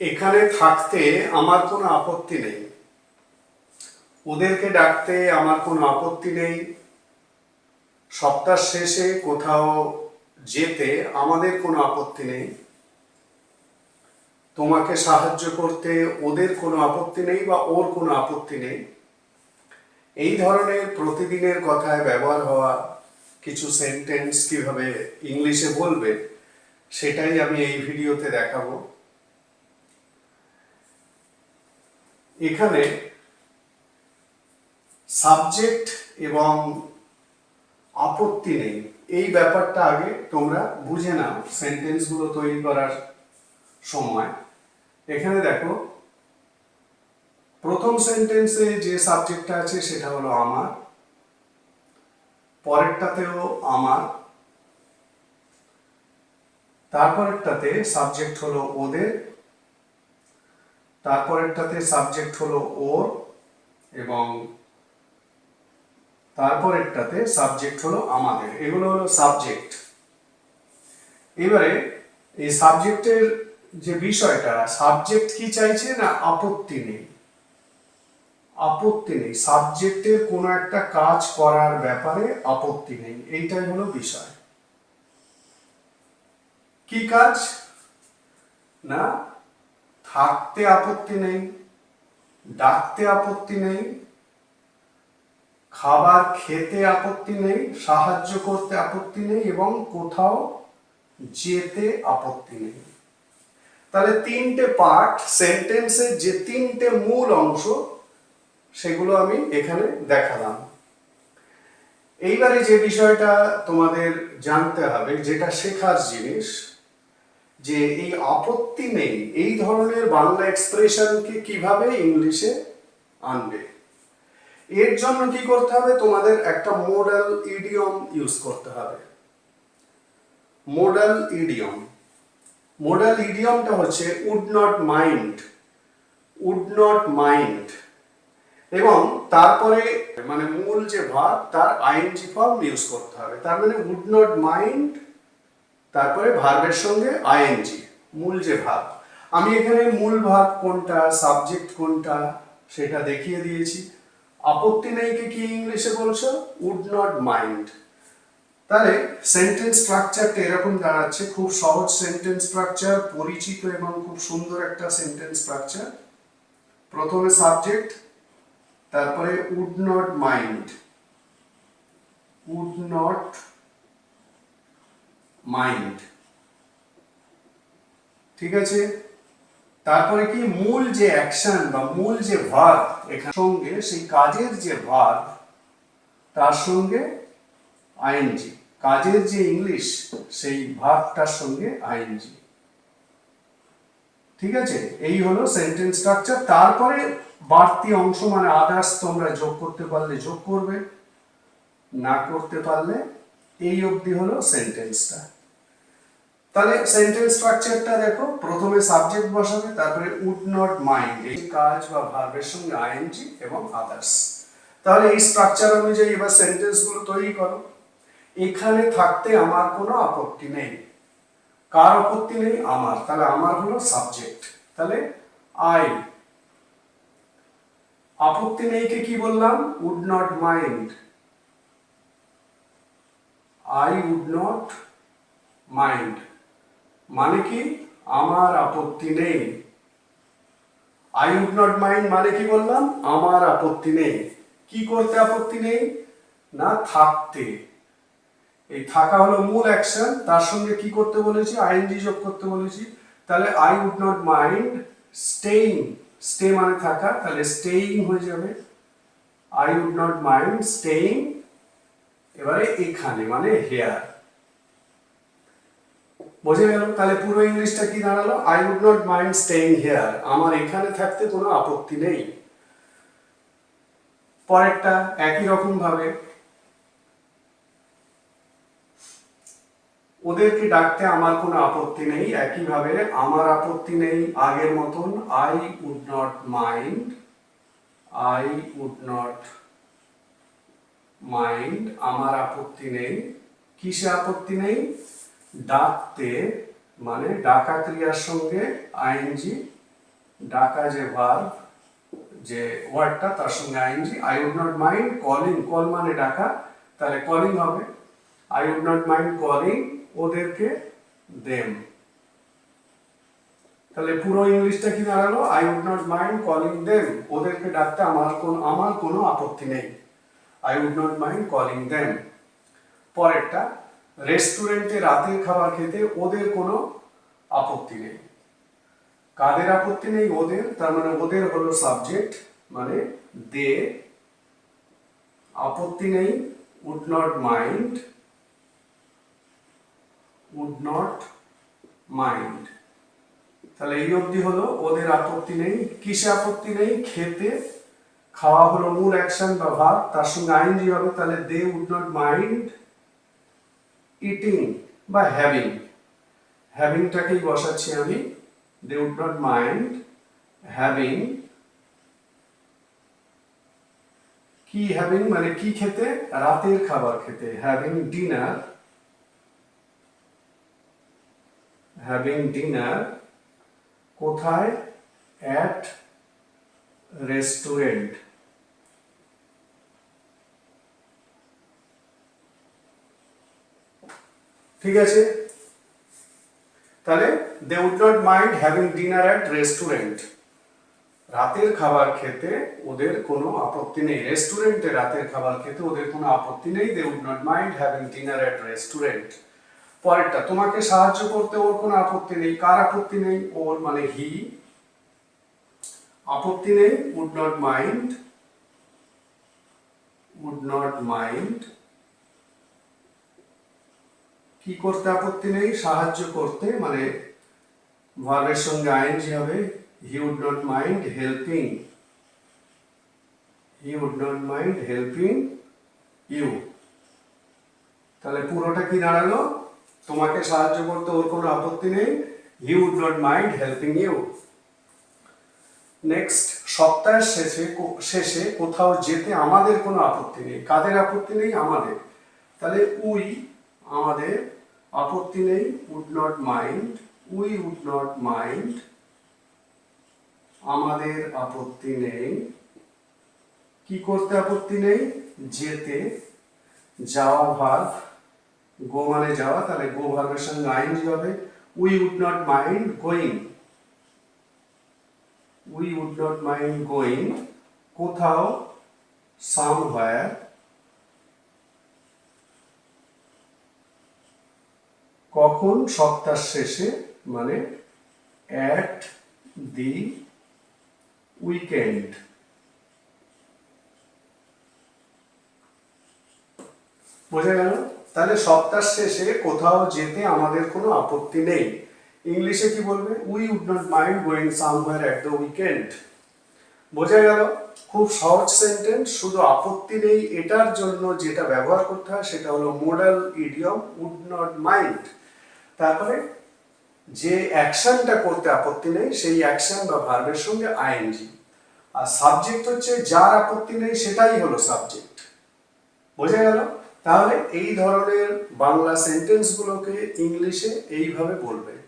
এখানে থাকতে আমার কোনো আপত্তি নেই। ওদেরকে ডাকতে আমার কোনো আপত্তি নেই। সপ্তাহ শেষে কোথাও যেতে আমাদের কোনো আপত্তি নেই। তোমাকে সাহায্য করতে ওদের কোনো আপত্তি নেই বা ওর কোনো আপত্তি নেই। এই ধরনের প্রতিদিনের কথায় ব্যবহার হওয়া কিছু সেন্টেন্স কীভাবে ইংলিশে বলবে, সেটাই আমি এই ভিডিওতে দেখাবো। এখানে সাবজেক্ট এবং আপত্তি নেই। এই ব্যাপারটা আগে তোমরা বুঝে নাও সেন্টেন্সগুলো তৈরি করার সময়। এখানে দেখো, প্রথম সেন্টেন্সে যে সাবজেক্টটা আছে সেটা হলো আমার, পরেরটাতেও আমার, তারপরেরটাতে সাবজেক্ট হলো ওদের তারপরেরটাতে সাবজেক্ট হলো ওর এবং তারপরেরটাতে সাবজেক্ট হলো আমাদের। এগুলো হলো সাবজেক্ট এবারে এই সাবজেক্টের যে বিষয়টা, সাবজেক্ট কি চাইছে না আপত্তি নেই? আপত্তি নেই। সাবজেক্টের কোনো একটা কাজ করার ব্যাপারে আপত্তি নেই। এইটাই হলো বিষয়। কি কাজ? না থাকতে আপত্তি নেই, ডাকতে আপত্তি নেই, খাবার খেতে আপত্তি নেই, সাহায্য করতে আপত্তি নেই এবং কোথাও যেতে আপত্তি নেই। তাহলে তিনটে পার্ট সেন্টেন্সের যে তিনটে মূল অংশ, সেগুলো আমি এখানে দেখালাম। এইবারে যে বিষয়টা তোমাদের জানতে হবে, যেটা শেখার জিনিস যে এই আপত্তি নেই, এই ধরনের বাংলা এক্সপ্রেশনকে কীভাবে ইংলিশে আনবে? এর জন্য কি করতে হবে? তোমাদের একটা মোডাল ইডিয়ম ইউজ করতে হবে। মোডাল ইডিয়ম মোডাল ইডিয়মটা হচ্ছে would not mind would not mind এবং তারপরে মানে মূল যে ভাব তার আইএনজি ফর্ম ইউজ করতে হবে। তার মানে উড নট মাইন্ড তারপরে ভার্বের সঙ্গে আইএনজি মূল যে ভাব আমি এখানে মূল ভাব কোনটা সাবজেক্ট কোনটা, সেটা দেখিয়ে দিয়েছি। আপত্তি নেই কি কি ইংলিশে বলছো? উড নট মাইন্ড তাহলে সেন্টেন্স স্ট্রাকচারটা এরকম দাঁড়াচ্ছে, খুব সহজ সেন্টেন্স স্ট্রাকচার পরিচিত এবং খুব সুন্দর একটা সেন্টেন্স স্ট্রাকচার প্রথমে সাবজেক্ট তারপরে would not mind would not mind ঠিক আছে? তারপরে কি? মূল যে অ্যাকশন বা মূল যে ভার এখানে সঙ্গে সেই কাজের যে ভার তার সঙ্গে আইএনজি কাজের যে ইংলিশ সেই ভাবটার সঙ্গে আইএনজি ঠিক আছে? এই হলো সেন্টেন্স স্ট্রাকচার তারপরে বাড়তি অংশ মানে আদার্স তোমরা যোগ করতে পারলে যোগ করবে, না করতে পারলে এই অবধি হলো সেন্টেন্সটা তাহলে সেন্টেন্স স্ট্রাকচারটা দেখো। প্রথমে সাবজেক্ট বসাবে, তারপরে উড নট মাইন্ড এই কাজ বা ভার্বের সঙ্গে আইএনজি এবং আদার্স তাহলে এই স্ট্রাকচার অনুযায়ী এবার সেন্টেন্সগুলো তৈরি করো। এখানে থাকতে আমার কোনো আপত্তি নেই। কার আপত্তি নেই? আমার। তাহলে আমার হলো সাবজেক্ট তাহলে আই আপত্তি নেই কে কি বললাম? Would not mind I would not mind মানে কি? আমার আপত্তি নেই। আই উড নট মাইন্ড মানে কি বললাম? আমার আপত্তি নেই। কি করতে আপত্তি নেই? না, থাকতে। এই থাকা হলো মূল অ্যাকশন তার সঙ্গে কি করতে বলেছি? আইএনজি যোগ করতে বলেছি। তাহলে I would not mind staying stay মানে থাকা। তাহলে স্টেইং হয়ে যাবে। I would not mind staying এবারে এখানে মানে হেয়ার বোঝা গেল, তাহলে পুরো ইংলিশটা কি দাঁড়াল? I would not mind staying here আমার এখানে থাকতে কোনো আপত্তি নেই। পরেরটা, একই রকম ভাবে। ওদেরকে ডাকতে আমার কোনো আপত্তি নেই একইভাবে আমার আপত্তি নেই আগের মতন। I would not mind I would not mind আমার আপত্তি নেই। কিসে আপত্তি নেই? ডাকতে মানে ডাকা ক্রিয়ার সঙ্গে আইএনজি, ডাকা যে ভার্ব, যে ওয়ার্ডটা, তার সঙ্গে ING I would not mind calling call মানে ডাকা, তাহলে কলিং হবে। I would not mind calling ওদেরকে দেম তাহলে পুরো ইংলিশটা কি দাঁড়াল? I would not mind calling them ওদেরকে ডাকতে আমার কোন, আমার কোনো আপত্তি নেই। I would not mind calling them পরেরটা রেস্টুরেন্টে রাতের খাবার খেতে ওদের কোনো আপত্তি নেই। কাদের আপত্তি নেই? ওদের, তার মানে ওদের হলো সাবজেক্ট মানে দে। আপত্তি নেই would not mind would not mind তাহলে এই অবধি হলো, ওদের আপত্তি নেই, কিসে আপত্তি নেই? খেতে। খাওয়া হলো মূল অ্যাকশন বা ভাব তার সঙ্গে আইনজি হবে, তাহলে they would not mind eating বা হ্যাভিং হ্যাভিংটাকেই বসাচ্ছি আমি। They would not mind having কি হ্যাভিং মানে কি খেতে? রাতের খাবার খেতে। হ্যাভিং ডিনার হ্যাভিং ডিনার কোথায়? অ্যাট রেস্টুরেন্ট ঠিক আছে? তাহলে they would not mind having dinner at restaurant রাতের খাবার খেতে ওদের কোনো আপত্তি নেই। রেস্টুরেন্টে রাতের খাবার খেতে ওদের কোনো আপত্তি নেই। They would not mind having dinner at restaurant পরেরটা, তোমাকে সাহায্য করতে ওর কোনো আপত্তি নেই। কার আপত্তি নেই? ওর মানে হি আপত্তি নেই। Would not mind would not mind কি করতে আপত্তি নেই, সাহায্য করতে মানে ভার্বের সঙ্গে আইনজি হবে he would not mind helping he would not mind helping you তাহলে পুরোটা কি দাঁড়াল? তোমাকে সাহায্য করতে ওর কোনো আপত্তি নেই he would not mind helping you next সপ্তাহের শেষে শেষে কোথাও যেতে আমাদের কোনো আপত্তি নেই। কাদের আপত্তি নেই? আমাদের। তাহলে উই, আমাদের আপত্তি নেই would not mind we would not mind আমাদের আপত্তি নেই। কি করতে আপত্তি নেই? যেতে, যাওয়া ভার্ব গো মানে যাওয়া, তাহলে গো ভার্বের সঙ্গে আইনজি হবে। We would not mind going we would not mind going কোথাও সামহায়ার কখন সপ্তাহ শেষে মানে অ্যাট দি উইকেন্ড বোঝা গেল? তাহলে সপ্তাহ শেষে কোথাও যেতে আমাদের কোনো আপত্তি নেই। ইংলিশে কি বলবে? We would not mind going somewhere at the weekend বোঝা গেল? খুব সহজ সেন্টেন্স শুধু আপত্তি নেই এটার জন্য যেটা ব্যবহার করতে হয় সেটা হলো modal idiom would not mind তারপরে যে অ্যাকশনটা করতে আপত্তি নেই, সেই অ্যাকশন বা ভার্বের সঙ্গে আইএনজি। আর সাবজেক্ট হচ্ছে যার আপত্তি নেই, সেটাই হলো সাবজেক্ট। বোঝা গেল? তাহলে এই ধরনের বাংলা সেন্টেন্সগুলোকে ইংলিশে এইভাবে বলবে।